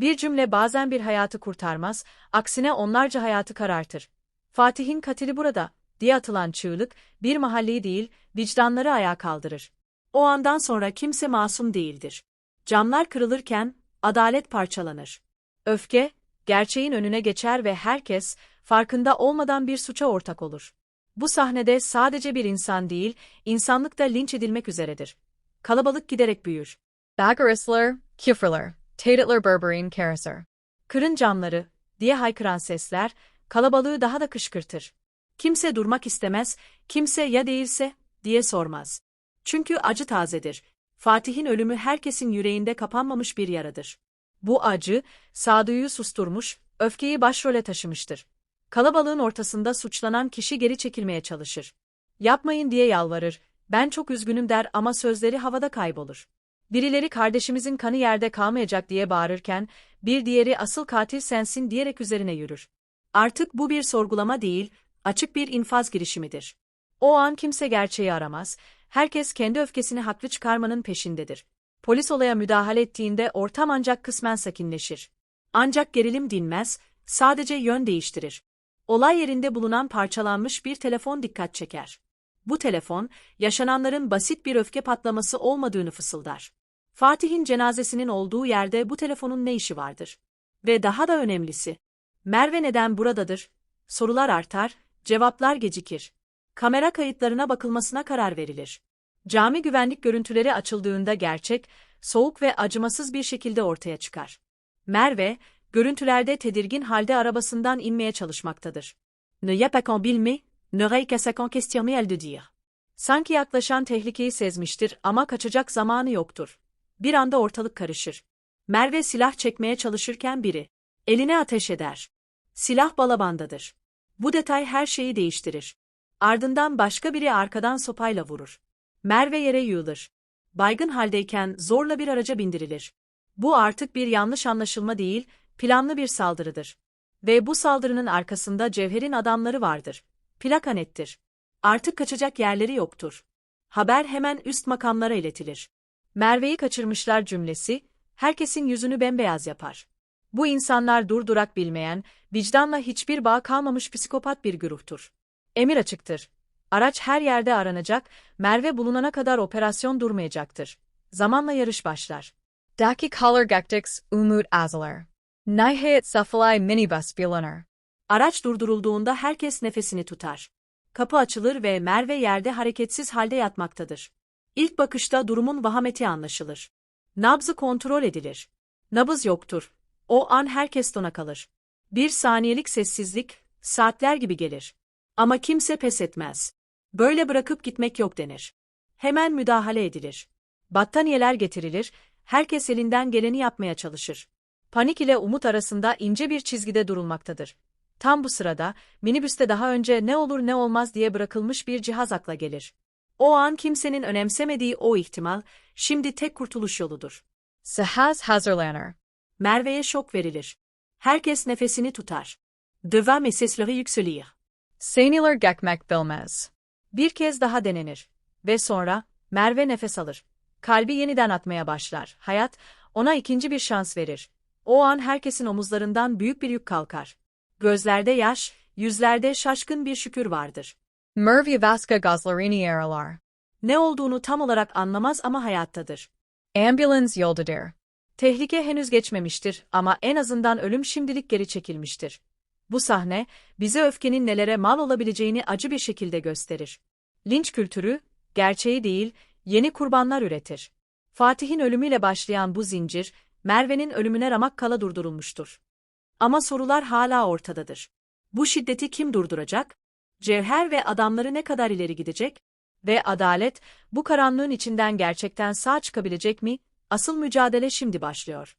Bir cümle bazen bir hayatı kurtarmaz, aksine onlarca hayatı karartır. Fatih'in katili burada, diye atılan çığlık, bir mahalleyi değil, vicdanları ayağa kaldırır. O andan sonra kimse masum değildir. Camlar kırılırken, adalet parçalanır. Öfke, gerçeğin önüne geçer ve herkes, farkında olmadan bir suça ortak olur. Bu sahnede sadece bir insan değil, insanlık da linç edilmek üzeredir. Kalabalık giderek büyür. Bagarisler, Kifrler, Tatatler Berberin Karaser. Kırın camları, diye haykıran sesler, kalabalığı daha da kışkırtır. Kimse durmak istemez, kimse ya değilse, diye sormaz. Çünkü acı tazedir. Fatih'in ölümü herkesin yüreğinde kapanmamış bir yaradır. Bu acı, sağduyuyu susturmuş, öfkeyi başrole taşımıştır. Kalabalığın ortasında suçlanan kişi geri çekilmeye çalışır. Yapmayın diye yalvarır, ben çok üzgünüm der ama sözleri havada kaybolur. Birileri kardeşimizin kanı yerde kalmayacak diye bağırırken, bir diğeri asıl katil sensin diyerek üzerine yürür. Artık bu bir sorgulama değil, açık bir infaz girişimidir. O an kimse gerçeği aramaz, herkes kendi öfkesini haklı çıkarmanın peşindedir. Polis olaya müdahale ettiğinde ortam ancak kısmen sakinleşir. Ancak gerilim dinmez, sadece yön değiştirir. Olay yerinde bulunan parçalanmış bir telefon dikkat çeker. Bu telefon, yaşananların basit bir öfke patlaması olmadığını fısıldar. Fatih'in cenazesinin olduğu yerde bu telefonun ne işi vardır? Ve daha da önemlisi, Merve neden buradadır? Sorular artar, cevaplar gecikir. Kamera kayıtlarına bakılmasına karar verilir. Cami güvenlik görüntüleri açıldığında gerçek, soğuk ve acımasız bir şekilde ortaya çıkar. Merve, görüntülerde tedirgin halde arabasından inmeye çalışmaktadır. Ne y'a pas qu'en bilme, ne rey qu'à sa qu'en questionner elle de dire. Sanki yaklaşan tehlikeyi sezmiştir ama kaçacak zamanı yoktur. Bir anda ortalık karışır. Merve silah çekmeye çalışırken biri, eline ateş eder. Silah balabandadır. Bu detay her şeyi değiştirir. Ardından başka biri arkadan sopayla vurur. Merve yere yığılır. Baygın haldeyken zorla bir araca bindirilir. Bu artık bir yanlış anlaşılma değil, planlı bir saldırıdır. Ve bu saldırının arkasında Cevher'in adamları vardır. Plaka nettir. Artık kaçacak yerleri yoktur. Haber hemen üst makamlara iletilir. Merve'yi kaçırmışlar cümlesi, herkesin yüzünü bembeyaz yapar. Bu insanlar durdurak bilmeyen, vicdanla hiçbir bağ kalmamış psikopat bir güruhtur. Emir açıktır. Araç her yerde aranacak, Merve bulunana kadar operasyon durmayacaktır. Zamanla yarış başlar. Daki Collar Gactix Umut Azalar. Nihayet Safalai Minibus Bilaner. Araç durdurulduğunda herkes nefesini tutar. Kapı açılır ve Merve yerde hareketsiz halde yatmaktadır. İlk bakışta durumun vahameti anlaşılır. Nabzı kontrol edilir. Nabız yoktur. O an herkes dona kalır. Bir saniyelik sessizlik, saatler gibi gelir. Ama kimse pes etmez. Böyle bırakıp gitmek yok denir. Hemen müdahale edilir. Battaniyeler getirilir, herkes elinden geleni yapmaya çalışır. Panik ile umut arasında ince bir çizgide durulmaktadır. Tam bu sırada, minibüste daha önce ne olur ne olmaz diye bırakılmış bir cihaz akla gelir. O an kimsenin önemsemediği o ihtimal, şimdi tek kurtuluş yoludur. Sahaz Hazırlaner. Merve'ye şok verilir. Herkes nefesini tutar. Devam et sesleri yükselir. Saniler Gekmek Bilmez. Bir kez daha denenir. Ve sonra, Merve nefes alır. Kalbi yeniden atmaya başlar. Hayat, ona ikinci bir şans verir. O an herkesin omuzlarından büyük bir yük kalkar. Gözlerde yaş, yüzlerde şaşkın bir şükür vardır. Mervia Vasca Goslarini Aralar. Ne olduğunu tam olarak anlamaz ama hayattadır. Ambulance Yoldadir. Tehlike henüz geçmemiştir ama en azından ölüm şimdilik geri çekilmiştir. Bu sahne, bize öfkenin nelere mal olabileceğini acı bir şekilde gösterir. Linç kültürü, gerçeği değil, yeni kurbanlar üretir. Fatih'in ölümüyle başlayan bu zincir, Merve'nin ölümüne ramak kala durdurulmuştur. Ama sorular hala ortadadır. Bu şiddeti kim durduracak? Cevher ve adamları ne kadar ileri gidecek? Ve adalet, bu karanlığın içinden gerçekten sağ çıkabilecek mi? Asıl mücadele şimdi başlıyor.